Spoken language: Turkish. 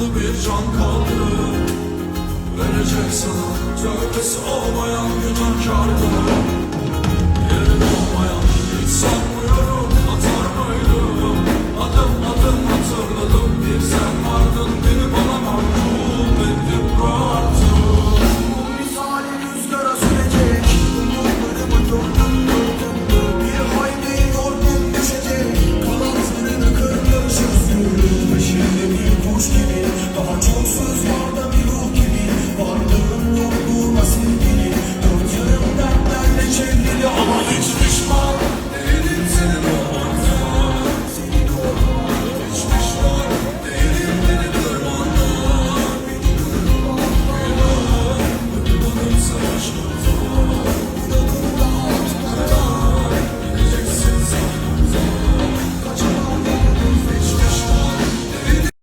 Yaralı bir can kaldı. Verecek sana Tövbesi olmayan günahkardı. Yerim olmayan hiç sanmıyorum. Atar mıydım? Adım adım hatırladım. Bir sen vardın bir Thanksgiving, the heart